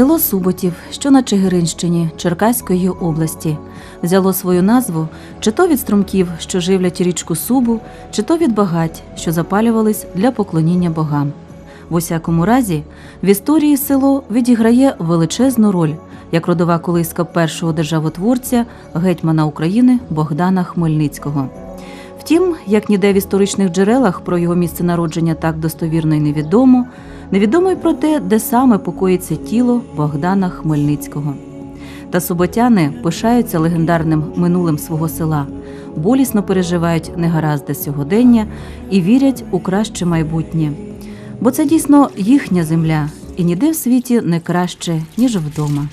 Село Суботів, що на Чигиринщині Черкаської області, взяло свою назву чи то від струмків, що живлять річку Субу, чи то від багать, що запалювались для поклоніння богам. В усякому разі, в історії село відіграє величезну роль як родова колиска першого державотворця, гетьмана України Богдана Хмельницького. Втім, як ніде в історичних джерелах про його місце народження так достовірно й невідомо, невідомо й про те, де саме покоїться тіло Богдана Хмельницького. Та суботяни пишаються легендарним минулим свого села, болісно переживають негаразди сьогодення і вірять у краще майбутнє. Бо це дійсно їхня земля, і ніде в світі не краще, ніж вдома.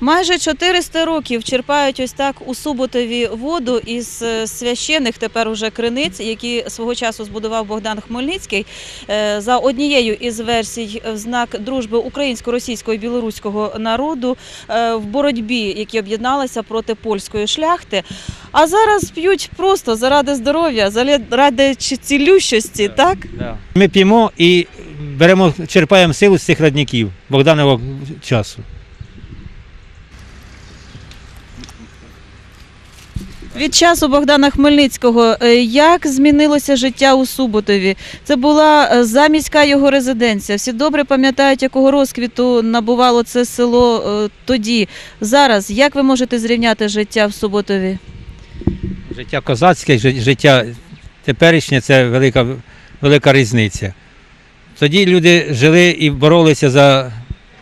Майже 400 років черпають ось так у Суботові воду із е, священих тепер уже криниць, які свого часу збудував Богдан Хмельницький. Е, За однією із версій, в знак дружби українсько-російського і білоруського народу е, в боротьбі, які об'єдналися проти польської шляхти. А зараз п'ють просто заради здоров'я, заради цілющості, так? Ми п'ємо і беремо, черпаємо силу з цих родників Богданового часу. Від часу Богдана Хмельницького е, як змінилося життя у Суботові? Це була е, заміська його резиденція. Всі добре пам'ятають, якого розквіту набувало це село е, тоді. Зараз як ви можете зрівняти життя в Суботові? Життя козацьке, життя теперішнє це велика, велика різниця. Тоді люди жили і боролися за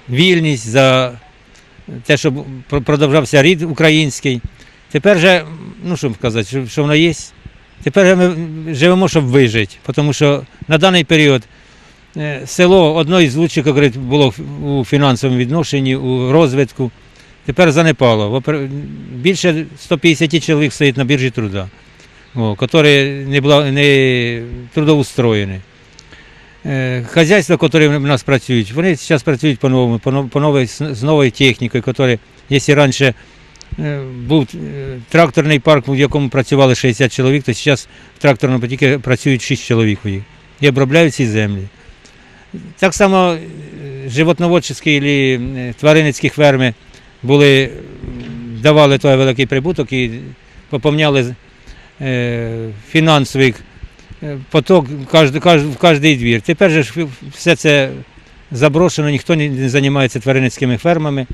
вільність, за те, щоб продовжався рід український. Тепер же, ну що казати, що, що воно є. Тепер ми живемо, щоб вижити, тому що на даний період е, село одно із лучших як було у фінансовому відношенні, у розвитку. Тепер занепало. Більше 150 чоловік стоїть на біржі труда, які не, була, не трудоустроєні. Е, Хазяйства, які в нас працюють, вони зараз працюють по-новому, по нов- новій, з з новою технікою, яка, якщо раніше був е, тракторний парк, в якому працювали 60 чоловік, то зараз в тракторному потіки працюють 6 чоловік і обробляють ці землі. Так само е, животноводчі або тваринницькі ферми були, давали той великий прибуток і поповняли е, фінансовий е, поток в кожний, двір. Тепер же все це заброшено, ніхто не займається тваринницькими фермами.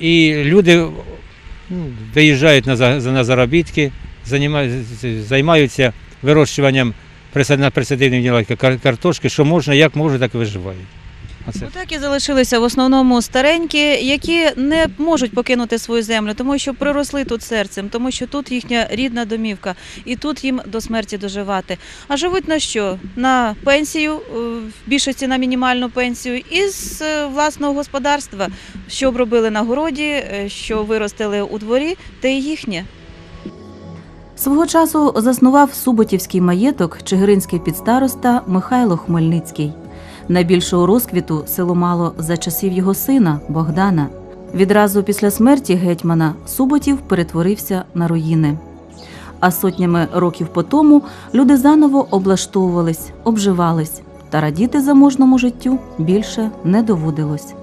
І люди ну, виїжджають на, за- на заробітки, займаються, вирощуванням присад- на присадибних ділянках кар- картошки, що можна, як можна, так і виживають. Оце. Отак і залишилися в основному старенькі, які не можуть покинути свою землю, тому що приросли тут серцем, тому що тут їхня рідна домівка, і тут їм до смерті доживати. А живуть на що? На пенсію, е, в більшості на мінімальну пенсію, із е, власного господарства, що обробили на городі, е, що виростили у дворі, те й їхнє. Свого часу заснував суботівський маєток чигиринський підстароста Михайло Хмельницький. Найбільшого розквіту село мало за часів його сина Богдана. Відразу після смерті гетьмана Суботів перетворився на руїни. А сотнями років по тому люди заново облаштовувались, обживались, та радіти заможному життю більше не доводилось.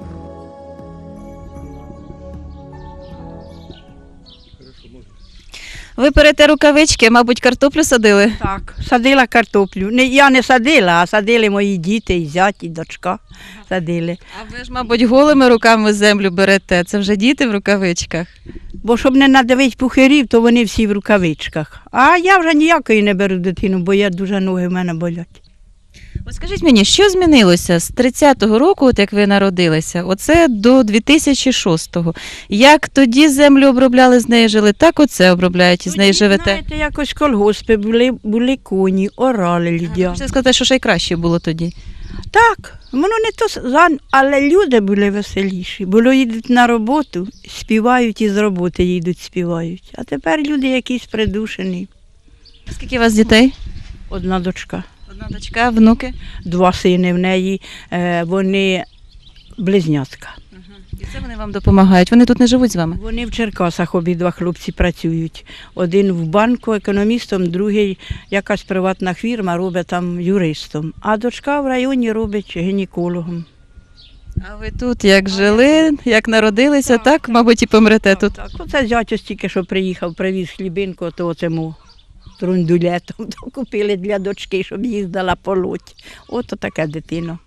Ви перете рукавички, мабуть, картоплю садили. Так, садила картоплю. Не, я не садила, а садили мої діти, і зять, і дочка садили. А ви ж, мабуть, голими руками землю берете. Це вже діти в рукавичках. Бо щоб не надавити пухирів, то вони всі в рукавичках. А я вже ніякої не беру дитину, бо я дуже ноги в мене болять. От скажіть мені, що змінилося з 30-го року, от як ви народилися, оце до 2006-го? Як тоді землю обробляли, з неї жили, так оце обробляють і з неї Тоді, живете? Знаєте, якось колгоспи були, були коні, орали людя. Можете сказати, що ще й краще було тоді. Так, воно не то, але люди були веселіші. Було їдуть на роботу, співають і з роботи їдуть, співають. А тепер люди якісь придушені. Скільки у вас дітей? Одна дочка. Одна дочка, внуки. два сини в неї, е, вони близнятка. І це вони вам допомагають. Вони тут не живуть з вами. Вони в Черкасах обидва хлопці працюють. Один в банку економістом, другий якась приватна фірма робить там юристом. А дочка в районі робить гінекологом. А ви тут як жили, як народилися, так, мабуть, і помрете тут. Так, оце зять ось тільки що приїхав, привіз хлібинку, то цьому трундулетом то купили для дочки, щоб їздила полоть. Ото таке дитино.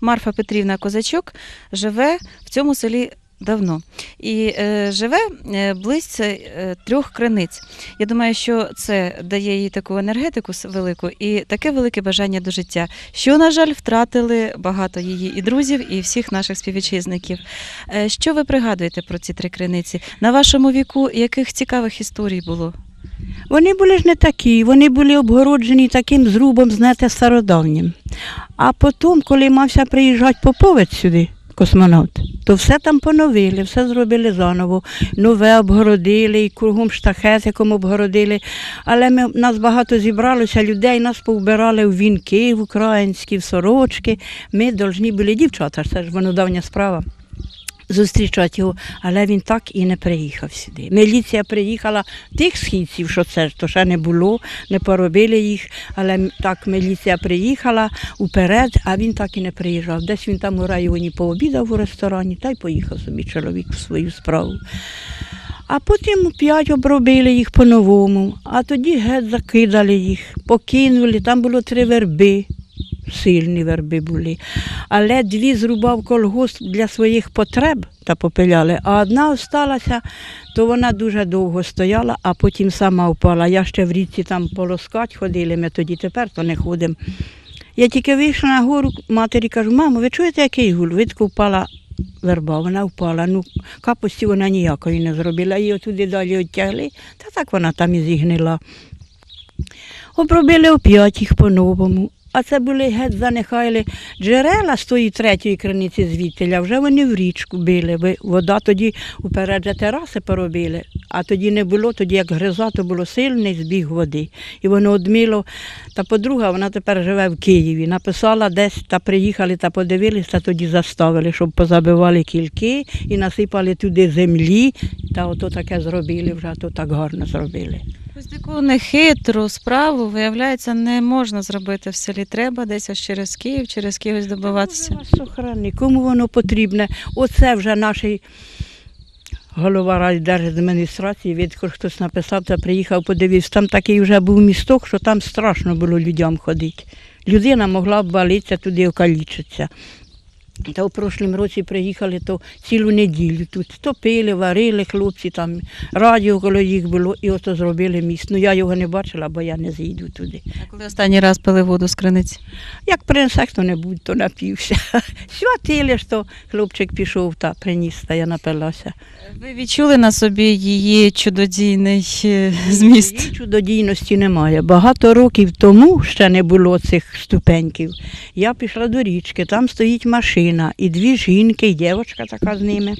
Марфа Петрівна Козачок живе в цьому селі давно і е, живе е, близько е, трьох криниць. Я думаю, що це дає їй таку енергетику велику і таке велике бажання до життя, що, на жаль, втратили багато її і друзів, і всіх наших співвітчизників. Е, що ви пригадуєте про ці три криниці? На вашому віку яких цікавих історій було? Вони були ж не такі, вони були обгороджені таким зрубом, знаєте, стародавнім. А потім, коли мався приїжджати поповець сюди, космонавт, то все там поновили, все зробили заново. Нове обгородили, і кругом штахетиком обгородили. Але ми, нас багато зібралося людей, нас повбирали в вінки, в українські, в сорочки. Ми повинні були дівчата, це ж воно давня справа. Зустрічати його, але він так і не приїхав сюди. Міліція приїхала тих східців, що це то ще не було, не поробили їх, але так міліція приїхала уперед, а він так і не приїжджав. Десь він там у районі пообідав у ресторані та й поїхав собі чоловік в свою справу. А потім п'ять обробили їх по-новому, а тоді геть закидали їх, покинули, там було три верби. Сильні верби були. Але дві зрубав колгосп для своїх потреб та попиляли, а одна осталася, то вона дуже довго стояла, а потім сама впала. Я ще в річці там полоскать ходили, ми тоді тепер то не ходимо. Я тільки вийшла на гору, матері кажу, мамо, ви чуєте, який гул? Видко впала верба, вона впала. Ну, капусті вона ніякої не зробила. Її туди далі відтягли, та так вона там і зігнила. Обробили оп'ять їх по-новому. А це були геть занехайли джерела з тої третьої криниці звідтиля, вже вони в річку били. Вода тоді упередже тераси поробили, а тоді не було, тоді як гриза, то було сильний збіг води. І воно одміло. Та подруга, вона тепер живе в Києві. Написала десь та приїхали та подивилися, тоді заставили, щоб позабивали кільки і насипали туди землі. Та ото таке зробили вже, то так гарно зробили. Ось таку нехитру справу, виявляється, не можна зробити в селі. Треба десь ось через Київ, через Київ добиватися. Вас кому воно потрібне? Оце вже наш голова райдержадміністрації, відколи хтось написав та приїхав, подивився. Там такий вже був місток, що там страшно було людям ходити. Людина могла б валитися туди окалічитися. Та у прошлому році приїхали, то цілу неділю тут топили, варили хлопці, там радіо коло їх було, і ото зробили міст. Ну я його не бачила, бо я не зійду туди. А коли останній раз пили воду з криниці? Як принесе хто-небудь, то напівся. Святили то хлопчик пішов та приніс, та я напилася. Ви відчули на собі її чудодійний е, зміст? Її чудодійності немає. Багато років тому ще не було цих ступеньків. Я пішла до річки, там стоїть машина, і дві жінки, і дівчинка така з ними.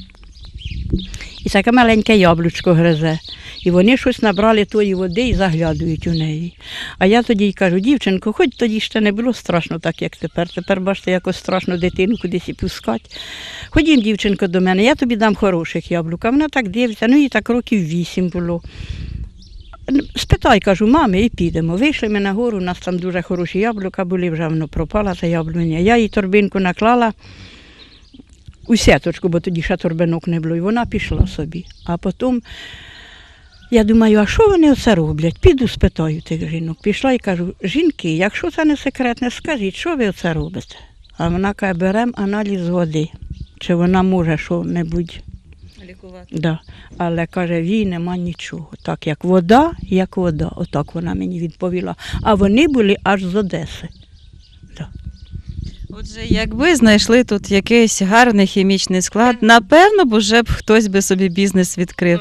І таке маленьке яблучко гризе. І вони щось набрали тої води і заглядують у неї. А я тоді й кажу, дівчинко, хоч тоді ще не було страшно, так як тепер. Тепер, бачите, якось страшно дитину кудись і пускати. Ходім, дівчинко, до мене, я тобі дам хороших яблук. А вона так дивиться, ну їй так років вісім було. Спитай, кажу, мами, і підемо. Вийшли ми на гору, у нас там дуже хороші яблука були, вже воно пропала та яблуня. Я їй торбинку наклала у сеточку, бо тоді ще торбинок не було, і вона пішла собі. А потім я думаю, а що вони оце роблять? Піду спитаю тих жінок. Пішла і кажу, жінки, якщо це не секретне, скажіть, що ви оце робите? А вона каже, беремо аналіз води. Чи вона може що-небудь Лікувати. Да. Але каже, в їй нема нічого. Так як вода, як вода. Отак вона мені відповіла. А вони були аж з Одеси. Отже, якби знайшли тут якийсь гарний хімічний склад, напевно б уже б хтось би собі бізнес відкрив.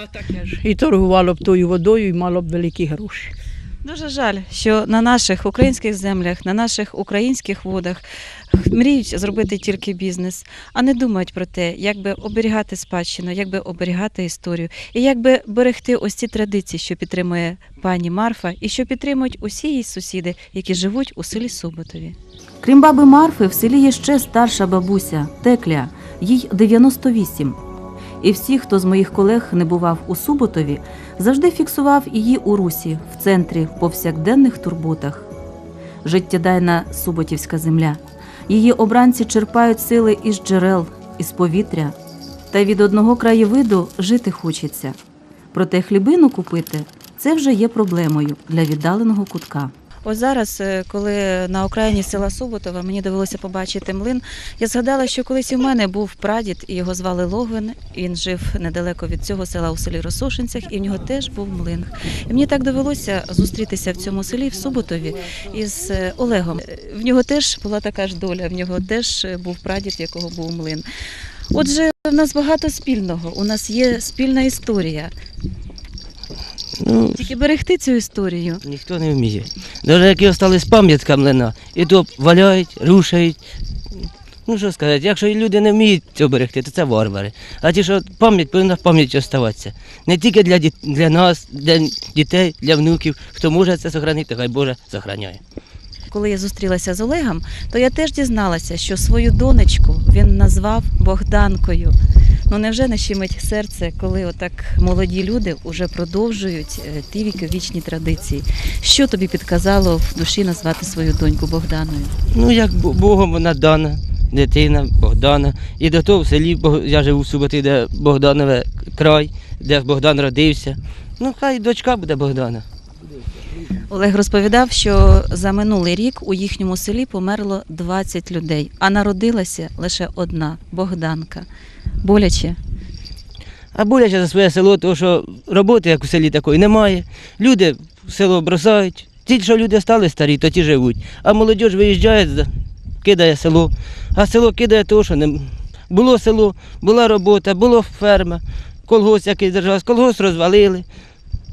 І торгувало б тою водою і мало б великі гроші. Дуже жаль, що на наших українських землях, на наших українських водах мріють зробити тільки бізнес, а не думають про те, як би оберігати спадщину, як би оберігати історію, і як би берегти ось ці традиції, що підтримує пані Марфа, і що підтримують усі її сусіди, які живуть у селі Суботові. Крім баби Марфи, в селі є ще старша бабуся Текля. їй 98. І всі, хто з моїх колег не бував у Суботові, завжди фіксував її у русі в центрі в повсякденних турботах. Життєдайна Суботівська земля. Її обранці черпають сили із джерел, із повітря. Та від одного краєвиду жити хочеться. Проте хлібину купити це вже є проблемою для віддаленого кутка. Ось зараз, е, коли на окраїні села Суботова мені довелося побачити млин, я згадала, що колись в мене був прадід, і його звали Логвин. Він жив недалеко від цього села у селі Росошинцях, і в нього теж був млин. І мені так довелося зустрітися в цьому селі, в Суботові, із е, Олегом. Е, В нього теж була така ж доля, в нього теж був прадід, якого був млин. Отже, в нас багато спільного. У нас є спільна історія. Ну, Тільки берегти цю історію. ніхто не вміє. Навіть які остались пам'ятка млина, і то валяють, рушають. Ну що сказати, якщо люди не вміють цього берегти, то це варвари. А ті, що пам'ять повинна в пам'яті оставатися. Не тільки для, діт- для нас, для дітей, для внуків. Хто може це зохранити, хай Боже зберігає. Коли я зустрілася з Олегом, то я теж дізналася, що свою донечку він назвав Богданкою. Ну невже не щемить серце, коли отак молоді люди вже продовжують е, ті віковічні традиції? Що тобі підказало в душі назвати свою доньку Богданою? Ну, як Богом вона дана, дитина Богдана. І до того в селі я живу в Суботі, де Богданове край, де Богдан родився. Ну, хай дочка буде Богдана. Олег розповідав, що за минулий рік у їхньому селі померло 20 людей, а народилася лише одна Богданка. Боляче. А боляче за своє село, тому що роботи, як у селі такої, немає. Люди село бросають. Ті, що люди стали старі, то ті живуть. А молодь виїжджає, кидає село. А село кидає того, що не було село, була робота, було ферма, колгосп який держався, колгосп розвалили.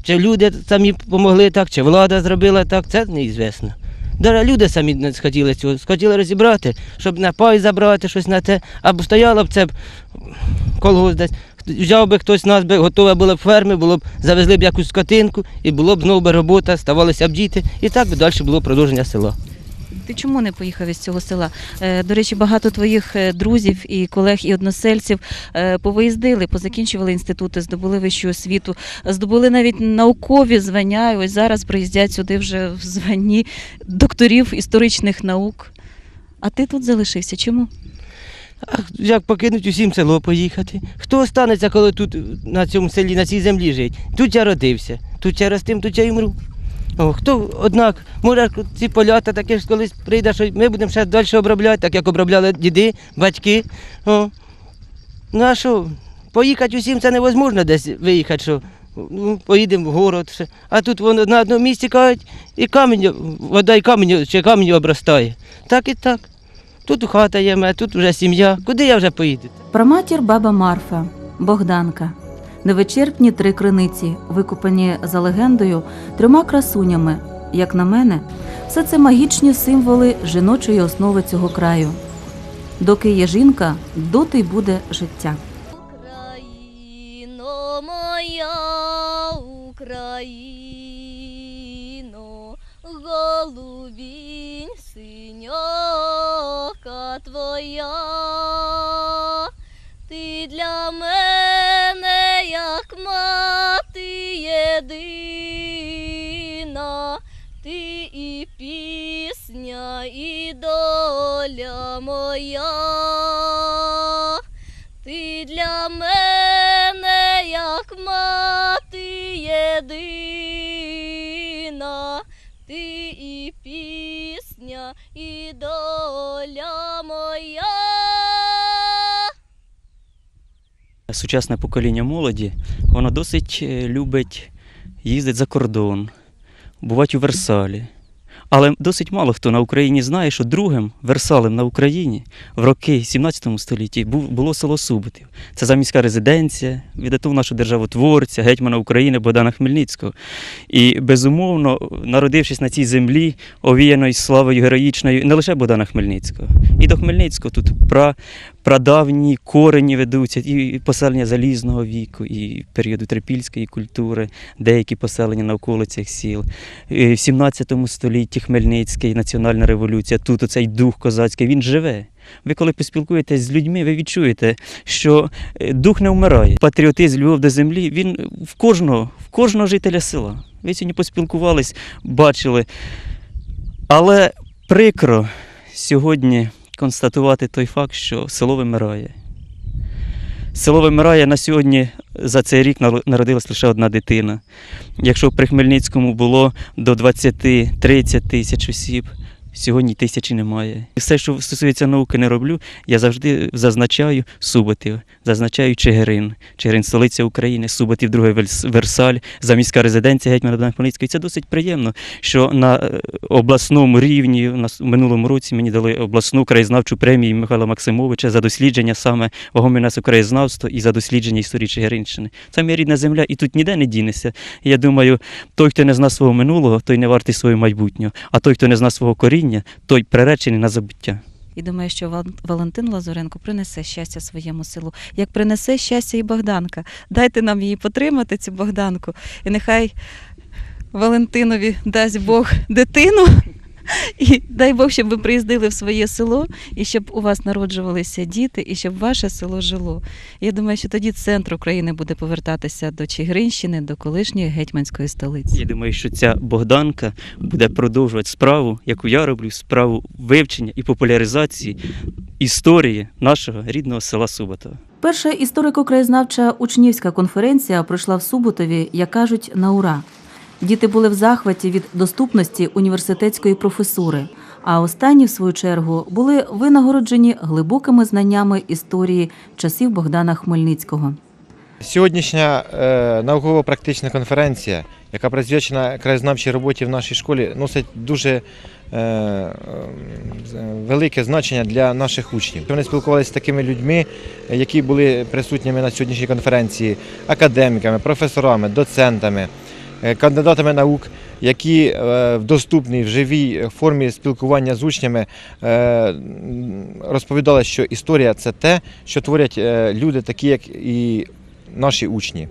Чи люди самі допомогли так, чи влада зробила так, це неізвісно. Даже люди самі не схотіли цього, схотіли розібрати, щоб на пай забрати щось на те, або стояло б це б колгосп десь. Взяв би хтось нас би, готове було б ферми, було б завезли б якусь скотинку, і було б знову робота, ставалися б діти, і так би далі було продовження села. Ти чому не поїхав із цього села? Е, До речі, багато твоїх е, друзів і колег і односельців е, повиїздили, позакінчували інститути, здобули вищу освіту, здобули навіть наукові звання. І ось зараз приїздять сюди вже в званні докторів історичних наук. А ти тут залишився? Чому? А як покинуть усім село поїхати? Хто останеться, коли тут на цьому селі, на цій землі жить? Тут я родився, тут я ростим, тут я й мру. Хто, однак, може, ці полята таке ж колись прийде, що ми будемо ще далі обробляти, так як обробляли діди, батьки. О. Ну а що, поїхати усім це невозможно десь виїхати, що ну, поїдемо в город. А тут воно на одному місці кажуть, і камінь, вода і камінь, чи камінь обростає. Так і так. Тут хата є, тут вже сім'я. Куди я вже поїду? Праматір баба Марфа, Богданка. Невичерпні три криниці, викопані за легендою трьома красунями. Як на мене, все це магічні символи жіночої основи цього краю. Доки є жінка, доти й буде життя. Україно моя, Україно, голубінь синьока твоя, ти для мене, єдина, ти і пісня, і доля моя. Ти для мене, як мати єдина, ти і пісня, і доля моя. Сучасне покоління молоді, воно досить е, любить їздити за кордон, бувати у Версалі. Але досить мало хто на Україні знає, що другим Версалем на Україні в роки 17 столітті було село Суботів. Це заміська резиденція, віддатов нашого державотворця, гетьмана України Богдана Хмельницького. І безумовно, народившись на цій землі, овіяної славою героїчною, не лише Богдана Хмельницького. І до Хмельницького тут пра, прадавні корені ведуться, і поселення залізного віку, і періоду трипільської культури, деякі поселення на околицях сіл. І В 17 столітті Хмельницький, національна революція, тут оцей дух козацький, він живе. Ви коли поспілкуєтесь з людьми, ви відчуєте, що е, дух не вмирає. Патріотизм, любов до землі, він в кожного, в кожного жителя села. Ви сьогодні поспілкувались, бачили. Але прикро сьогодні констатувати той факт, що село вимирає. Село вимирає на сьогодні. За цей рік нар- народилась лише одна дитина. Якщо при Хмельницькому було до 20-30 тисяч осіб, сьогодні тисячі немає. Все, що стосується науки, не роблю. Я завжди зазначаю Суботів, зазначаю Чигирин. Чигирин столиця України, Суботів, другий Версаль, заміська резиденція гетьмана Хмельницького. І це досить приємно, що на е, обласному рівні на минулому році мені дали обласну краєзнавчу премію Михайла Максимовича за дослідження саме вагомий нас краєзнавства і за дослідження історії Чигиринщини. Це моя рідна земля, і тут ніде не дінеся. Я думаю, той, хто не зна свого минулого, той не вартий свого майбутнього. А той, хто не зна свого коріння, той приречений на забуття. І думаю, що Валентин Лазуренко принесе щастя своєму селу, як принесе щастя і Богданка. Дайте нам її потримати, цю Богданку. І нехай Валентинові дасть Бог дитину. І дай Бог, щоб ви приїздили в своє село, і щоб у вас народжувалися діти, і щоб ваше село жило. Я думаю, що тоді центр України буде повертатися до Чигиринщини, до колишньої гетьманської столиці. Я думаю, що ця Богданка буде продовжувати справу, яку я роблю, справу вивчення і популяризації історії нашого рідного села Суботова. Перша історико-краєзнавча учнівська конференція пройшла в Суботові, як кажуть, на ура. Діти були в захваті від доступності університетської професури, а останні, в свою чергу, були винагороджені глибокими знаннями історії часів Богдана Хмельницького. Сьогоднішня е, науково-практична конференція, яка присвячена краєзнавчій роботі в нашій школі, носить дуже е, е, велике значення для наших учнів. Вони спілкувалися з такими людьми, які були присутніми на сьогоднішній конференції, академіками, професорами, доцентами, кандидатами наук, які е, в доступній в живій формі спілкування з учнями е, розповідали, що історія це те, що творять е, люди, такі як і наші учні.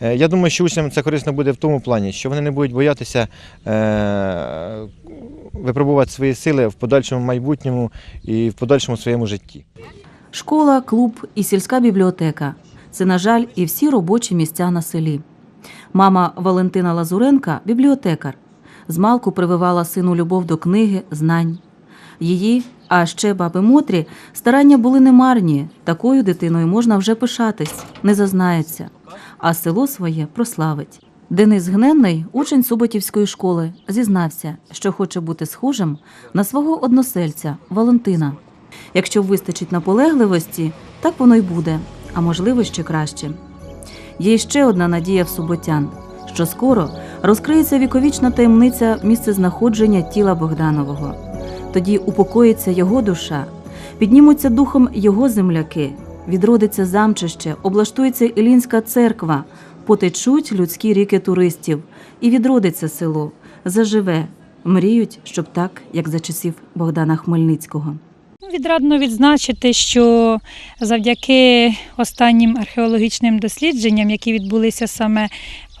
Е, Я думаю, що учням це корисно буде в тому плані, що вони не будуть боятися е, випробувати свої сили в подальшому майбутньому і в подальшому своєму житті. Школа, клуб і сільська бібліотека це, на жаль, і всі робочі місця на селі. Мама Валентина Лазуренка бібліотекар. Змалку прививала сину любов до книги, знань. Її, а ще баби Мотрі, старання були немарні. Такою дитиною можна вже пишатись, не зазнається, а село своє прославить. Денис Гненний, учень Суботівської школи, зізнався, що хоче бути схожим на свого односельця Валентина. Якщо вистачить наполегливості, так воно й буде, а можливо ще краще. Є ще одна надія в суботян, що скоро розкриється віковічна таємниця місцезнаходження тіла Богданового. Тоді упокоїться його душа, піднімуться духом його земляки, відродиться замчище, облаштується Ілінська церква, потечуть людські ріки туристів, і відродиться село, заживе, мріють, щоб так, як за часів Богдана Хмельницького. Відрадно відзначити, що завдяки останнім археологічним дослідженням, які відбулися саме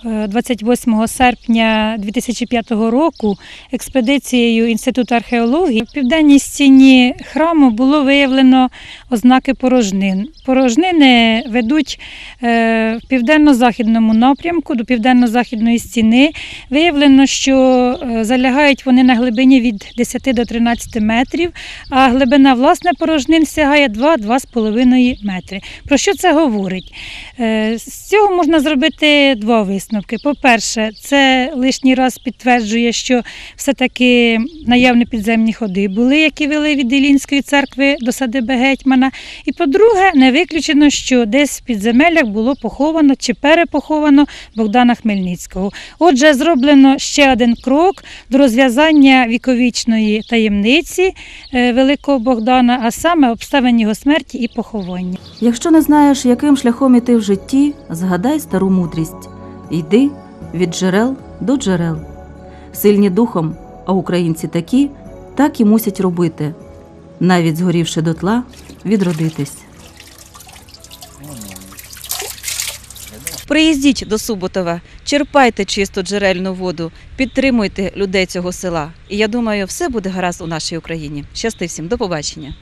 28 серпня 2005 року, експедицією Інституту археології в південній стіні храму було виявлено ознаки порожнин. Порожнини ведуть е, в південно-західному напрямку до південно-західної стіни. Виявлено, що е, залягають вони на глибині від 10 до 13 метрів, а глибина власне порожнин сягає 2-2,5 метри. Про що це говорить? Е, З цього можна зробити два висновки. По-перше, це лишній раз підтверджує, що все-таки наявні підземні ходи були, які вели від Ілінської церкви до садиби гетьмана. І по-друге, не виключено, що десь в підземеллях було поховано чи перепоховано Богдана Хмельницького. Отже, зроблено ще один крок до розв'язання віковічної таємниці е, великого Богдана, а саме обставин його смерті і поховання. Якщо не знаєш, яким шляхом іти в житті, згадай стару мудрість. Йди від джерел до джерел. Сильні духом, а українці такі, так і мусять робити, навіть згорівши дотла, відродитись. Приїздіть до Суботова, черпайте чисту джерельну воду, підтримуйте людей цього села. І я думаю, все буде гаразд у нашій Україні. Щасти всім, до побачення.